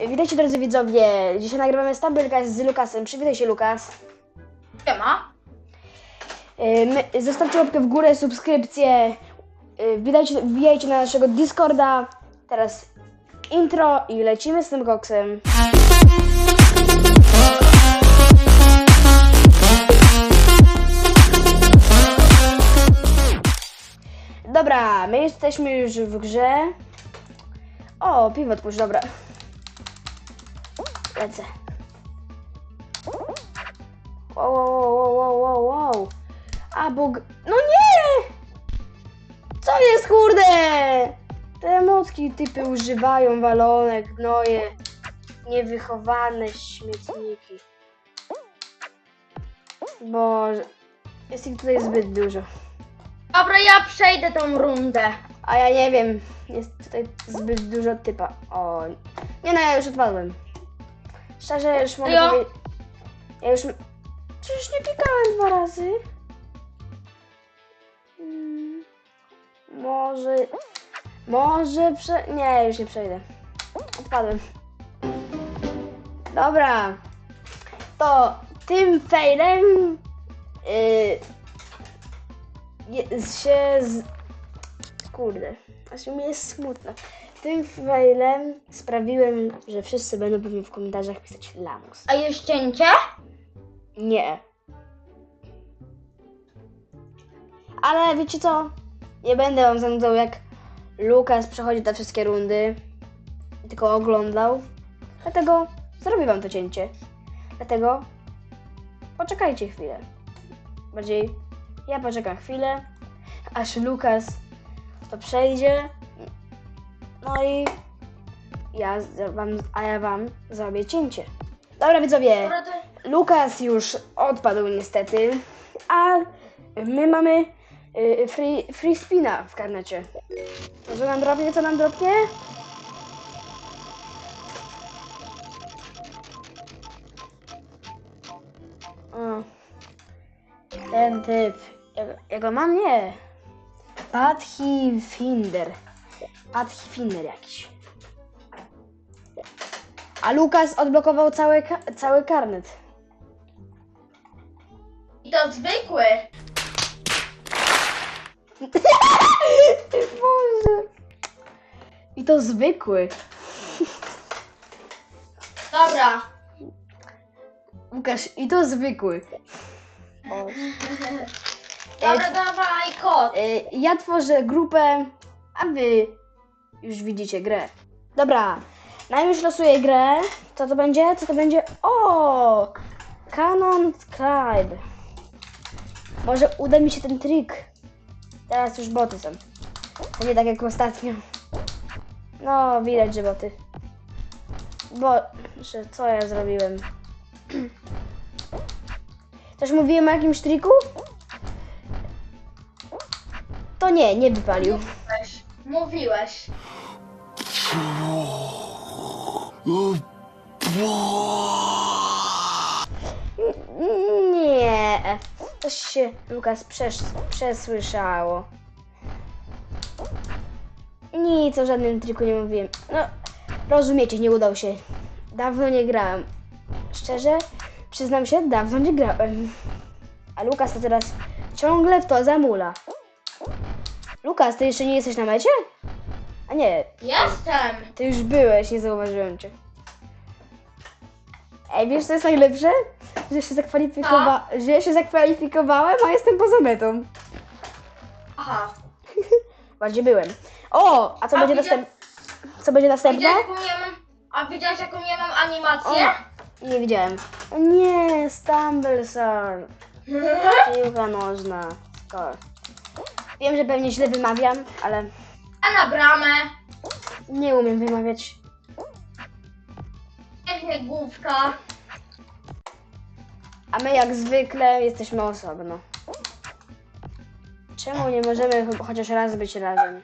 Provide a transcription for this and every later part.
Witajcie drodzy widzowie, dzisiaj nagrywamy Stumble z Lukasem. Przywitaj się Lukas. Siema. Yy, My, zostawcie łapkę w górę, subskrypcję, yy, wbijajcie, wbijajcie na naszego Discorda. Teraz intro i lecimy z tym koksem. Dobra, my jesteśmy już w grze. O, piwo odpuść, dobra. Lecę. Wow, wow, wow, wow, wow, wow. A bog... No nie! Co jest, kurde? Te mocki typy używają walonek, gnoje, niewychowane śmietniki. Boże, jest ich tutaj zbyt dużo. Dobra, ja przejdę tą rundę. A ja nie wiem, jest tutaj zbyt dużo typa. O, nie no, ja już odpadłem. Szczerze, już mogę Ja? powiedzieć... Ja już... Przecież nie pikałem dwa razy. Hmm, może... Może prze... Nie, już nie przejdę. Odpadłem. Dobra. To tym failem... Yy, się z, Kurde, aż mi jest smutno. Tym failem sprawiłem, że wszyscy będą pewnie w komentarzach pisać Lamus. A jest cięcie? Nie. Ale wiecie co? Nie będę wam zanudzał jak Lukas przechodzi te wszystkie rundy. Tylko oglądał. Dlatego zrobię wam to cięcie. Dlatego poczekajcie chwilę. Bardziej ja poczekam chwilę, aż Lukas to przejdzie. No i ja wam, a ja wam zrobię cięcie. Dobra widzowie. Lukas już odpadł niestety, a my mamy y, free, free spina w karnecie. Co nam drobnie, co nam drobnie? O, ten typ. Ja, ja go mam? Nie. Patchi Finder. Patchi Finder jakiś. A Lukas odblokował cały, ka- cały karnet. I to zwykły. Ty Boże. I to zwykły. Dobra. Łukasz, i to zwykły. Dobra, dawaj kod. Y, Ja tworzę grupę, a wy już widzicie grę. Dobra, na już losuję grę. Co to będzie? Co to będzie? O! Canon Scribe. Może uda mi się ten trik. Teraz już boty są. Nie tak jak ostatnio. No, widać, że boty. Bo... że Co ja zrobiłem? Coś mówiłem o jakimś triku? To nie, nie wypalił. Mówiłeś. Mówiłeś. Nie, coś się Lukas przesłyszało. Nic o żadnym triku nie mówiłem. No, rozumiecie, nie udał się. Dawno nie grałem. Szczerze, przyznam się, dawno nie grałem. A Lukas to teraz ciągle w to zamula. Lukas, ty jeszcze nie jesteś na mecie? A nie, Jestem. ty już byłeś, nie zauważyłem cię. Ej, wiesz co jest najlepsze? Że się, zakwalifikowa- że ja się zakwalifikowałem, a jestem poza metą. Aha. Bardziej byłem. O, a co A będzie widzia- następne? Co będzie następne? Widziałeś jaką ja mam... A widziałeś jaką ja mam animację? Nie widziałem. Nie, Stumblesar. Piłka nożna. Skor. Wiem, że pewnie źle wymawiam, ale A na bramę. nie umiem wymawiać. Pięknie główka. A my jak zwykle jesteśmy osobno. Czemu nie możemy ch- chociaż raz być razem?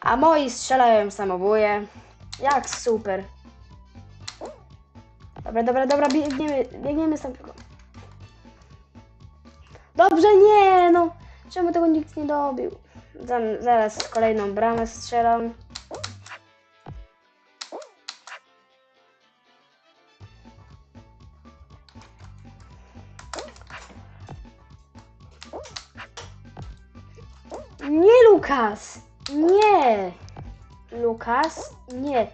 A moi strzelają samobóje. Jak super. Dobra, dobra, dobra, biegniemy, biegniemy tamtego. Dobrze, nie no. Czemu tego nikt nie dobił? Zaraz kolejną bramę strzelam. Nie, Lukas! Nie! Lukas, nie!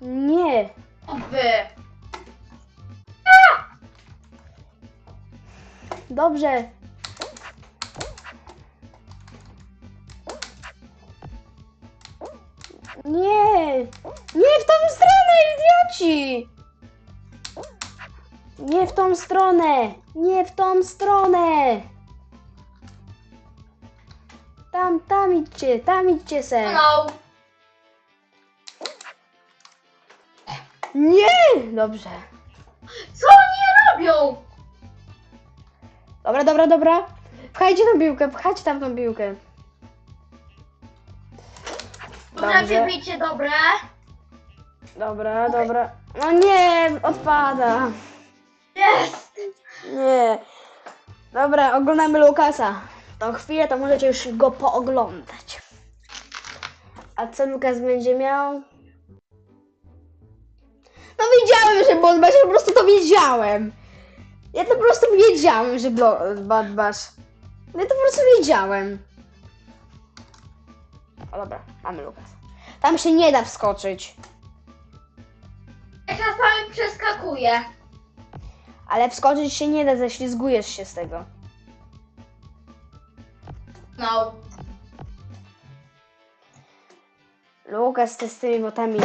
Nie! Oby! Dobrze. Nie! Nie w tą stronę, idioci! Nie w tą stronę! Nie w tą stronę! Tam, tam idźcie, tam idźcie se. No. Nie! Dobrze. Co oni robią? Dobra, dobra, dobra. Pchajcie tą piłkę, pchajcie tam tą piłkę. Dobrze, Dobrze. bijcie dobre. Dobra, dobra. No nie, odpada. Jest. Nie. Dobra, oglądamy Lukasa. To chwilę, to możecie już go pooglądać. A co Lukas będzie miał? No wiedziałem, że Bad Bash, po prostu to wiedziałem. Ja to po prostu wiedziałem, że Blo- Bad Bash. Ja to po prostu wiedziałem. O dobra, mamy Lukas. Tam się nie da wskoczyć. Ja czasami przeskakuję. Ale wskoczyć się nie da, ześlizgujesz się z tego. No. Lukas, ty z tymi botami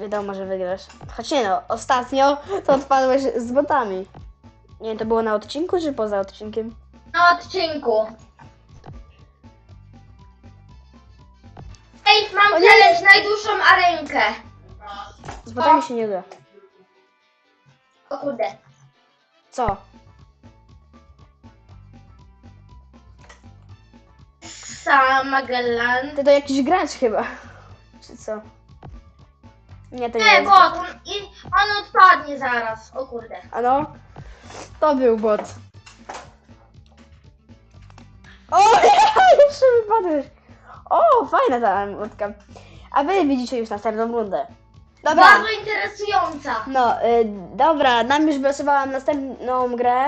wiadomo, że wygrasz. Choć nie no, ostatnio to odpadłeś z botami. Nie to było na odcinku czy poza odcinkiem? Na odcinku. Ej, mam O nie. challenge najdłuższą arenkę. Z botami się nie da. O kurde. Co? Samagellan. Ty to jakiś gracz chyba. Czy co? Nie, to nie Nie, jest. bot. On, i, on odpadnie zaraz. O kurde. A no? To był bot. O, jeszcze wypadłeś. O, fajna ta emotka. A wy widzicie już następną rundę. Dobra. Bardzo interesująca. No, y, dobra, nam już wylosowałam następną grę.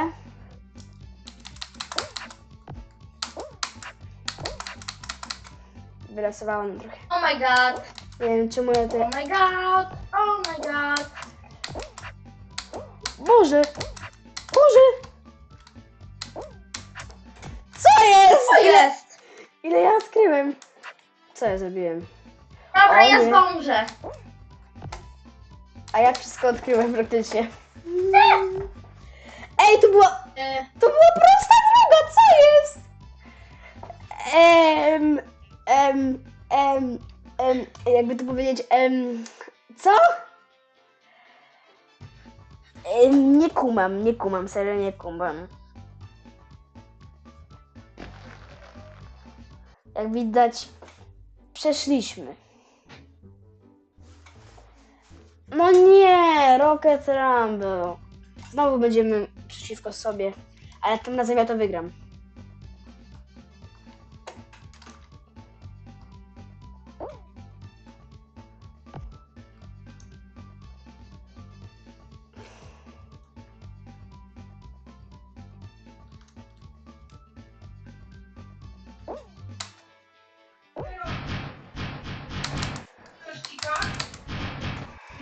Wylosowałam trochę. Oh my god. Nie wiem, czemu ja to... Oh my god. Oh my god. Boże! Boże! Co jest? Co jest? ile ja odkryłem? Co ja zrobiłem? Dobra, O ja nie. zdążę. A ja wszystko odkryłem praktycznie. Ej, to była... E, To była prosta droga, co jest? Em, em, em, em, jakby to powiedzieć, em, co? Nie kumam, nie kumam, serio nie kumam. Jak widać, przeszliśmy. No nie, Rocket Rumble. Znowu będziemy przeciwko sobie. Ale tym razem ja to wygram.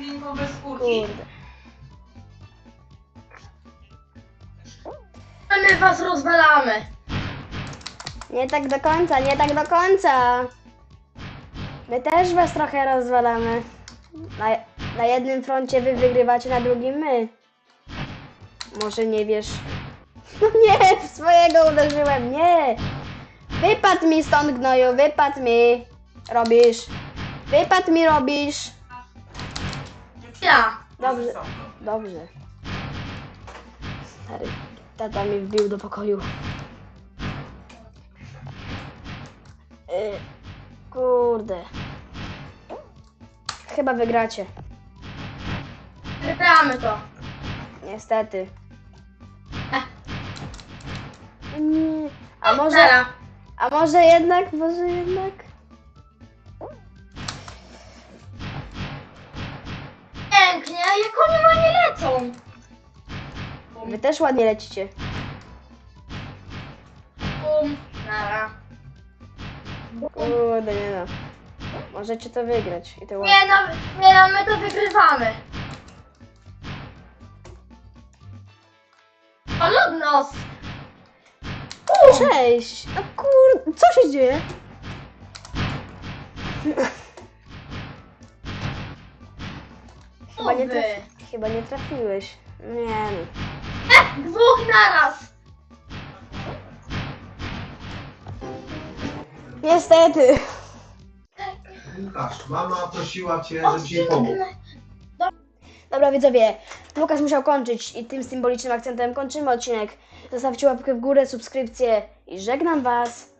Linkowe skórki? Kurde. my was rozwalamy. Nie tak do końca, nie tak do końca. My też was trochę rozwalamy. Na, na jednym froncie wy wygrywacie, na drugim my. Może nie wiesz. No nie, w swojego uderzyłem, nie. Wypadł mi stąd gnoju, wypadł mi. Robisz. Wypadł mi robisz. Ja. Dobrze, dobrze. Stary, tata mi wbił do pokoju. Y, kurde. Chyba wygracie. Wygramy to. Niestety. Nie. A może, a może jednak, może jednak. Pięknie, jak oni ładnie lecą. Wy też ładnie lecicie. Bum. Nara. Kurde, nie no. Możecie to wygrać. I to. Nie no, nie no, my to wygrywamy. O, ludnos! Cześć! No kur... Co się dzieje? Chyba nie, traf... Chyba nie trafiłeś. Nie no. E, dwóch naraz! Niestety. Łukasz, mama prosiła cię, O, żebyś jej pomógł. Dobra widzowie, Lukas musiał kończyć i tym symbolicznym akcentem kończymy odcinek. Zostawcie łapkę w górę, subskrypcję i żegnam was.